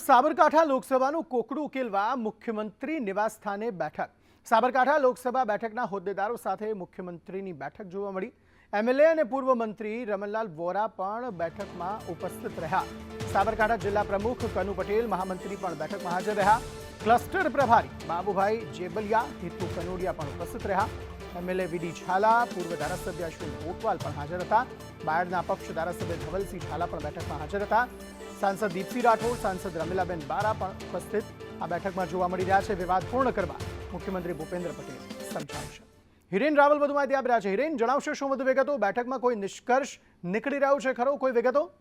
સાબરકાંઠા લોકસભાનું કોકડું ઉકેલવા મુખ્યમંત્રી નિવાસસ્થાને બેઠક. સાબરકાંઠા લોકસભા બેઠકના હોદ્દેદારો સાથે મુખ્યમંત્રીની બેઠક જોવા મળી. એમએલએ અને પૂર્વ મંત્રી રમણલાલ વોરા પણ બેઠકમાં ઉપસ્થિત રહ્યા. સાબરકાંઠા જિલ્લા પ્રમુખ કનુ પટેલ મહામંત્રી પણ બેઠકમાં હાજર રહ્યા. ક્લસ્ટર પ્રભારી બાબુભાઈ જેબલિયા હિતુ કનોડિયા પણ ઉપસ્થિત રહ્યા. એમએલએ વીડી ઝાલા, પૂર્વ ધારાસભ્ય અશ્વિન કોટવાલ પણ હાજર હતા. બાયડના પક્ષ ધારાસભ્ય ધવલસિંહ ઝાલા પણ બેઠકમાં હાજર હતા. સાંસદ દીપસિંહ રાઠોડ, સાંસદ રમીલાબેન બારા પણ ઉપસ્થિત આ બેઠકમાં જોવા મળી રહ્યા છે. વિવાદ પૂર્ણ કરવા મુખ્યમંત્રી ભૂપેન્દ્ર પટેલ સમજાવશે. હિરેન રાવલ વધુ માહિતી આપી રહ્યા છે. હિરેન, જણાવશો શું વધુ વિગતો? બેઠકમાં કોઈ નિષ્કર્ષ નીકળી રહ્યો છે ખરો? કોઈ વિગતો?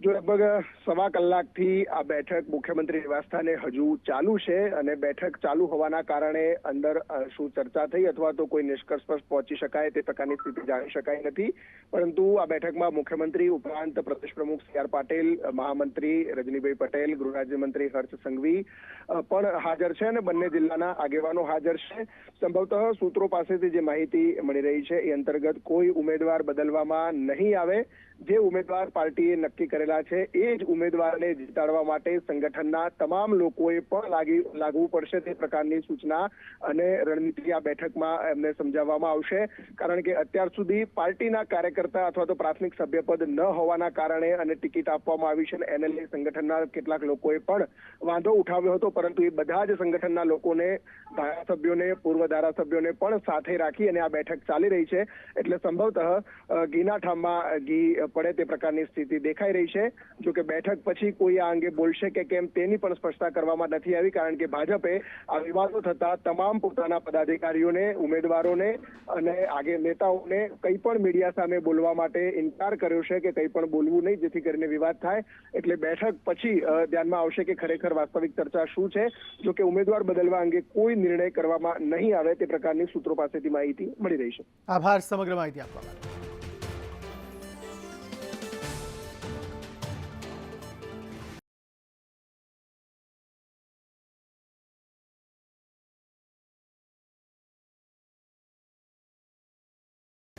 જો લગભગ સવા કલાકથી આ બેઠક મુખ્યમંત્રી નિવાસસ્થાને હજુ ચાલુ છે અને બેઠક ચાલુ હોવાના કારણે અંદર શું ચર્ચા થઈ અથવા તો કોઈ નિષ્કર્ષ પર પહોંચી શકાય તે પ્રકારની સ્થિતિ જાણી શકાય નથી. પરંતુ આ બેઠકમાં મુખ્યમંત્રી ઉપરાંત પ્રદેશ પ્રમુખ સી આર પાટીલ, મહામંત્રી રજનીભાઈ પટેલ ગૃહરાજ્યમંત્રી હર્ષ સંઘવી પણ હાજર છે અને બંને જિલ્લાના આગેવાનો હાજર છે. સંભવતઃ સૂત્રો પાસેથી જે માહિતી મળી રહી છે એ અંતર્ગત કોઈ ઉમેદવાર બદલવામાં નહીં આવે. જે ઉમેદવાર પાર્ટીએ નક્કી કરેલા છે, એ જ ઉમેદવારને જીતાડવા માટે સંગઠનના તમામ લોકોએ પણ લાગી, લાગવું પડશે તે પ્રકારની સૂચના અને રણનીતિ આ બેઠકમાં એમને સમજાવવામાં આવશે. કારણ કે અત્યાર સુધી પાર્ટીના કાર્યકર્તા અથવા તો પ્રાથમિક સભ્યપદ ન હોવાના કારણે અને ટિકિટ આપવામાં આવી છે અને એનએલએ સંગઠનના કેટલાક લોકોએ પણ વાંધો ઉઠાવ્યો હતો, પરંતુ એ બધા જ સંગઠનના લોકોને ધારાસભ્યોને, પૂર્વ ધારાસભ્યોને પણ સાથે રાખી અને આ બેઠક ચાલી રહી છે. એટલે સંભવતઃ ગીના ઠામમાં ઘી પડે તે પ્રકારની સ્થિતિ દેખાઈ રહી છે. જો કે બેઠક પછી કોઈ આ અંગે બોલશે કે કેમ તેની પણ સ્પષ્ટતા કરવામાં નથી આવી, કારણ કે ભાજપે આ વિવાદો થતા તમામ પોતાના પદાધિકારીઓને, ઉમેદવારોને અને આગે નેતાઓને કંઈ પણ મીડિયા સામે બોલવા માટે ઇનકાર કર્યો છે કે કંઈ પણ બોલવું નહીં, જેથી કરીને વિવાદ થાય. એટલે બેઠક પછી ધ્યાનમાં આવશે કે ખરેખર વાસ્તવિક ચર્ચા શું છે. જો કે ઉમેદવાર બદલવા અંગે કોઈ નિર્ણય કરવામાં નહીં આવે તે પ્રકારની સૂત્રો પાસેથી માહિતી મળી રહી છે. આભાર, સમગ્ર માહિતી આપવા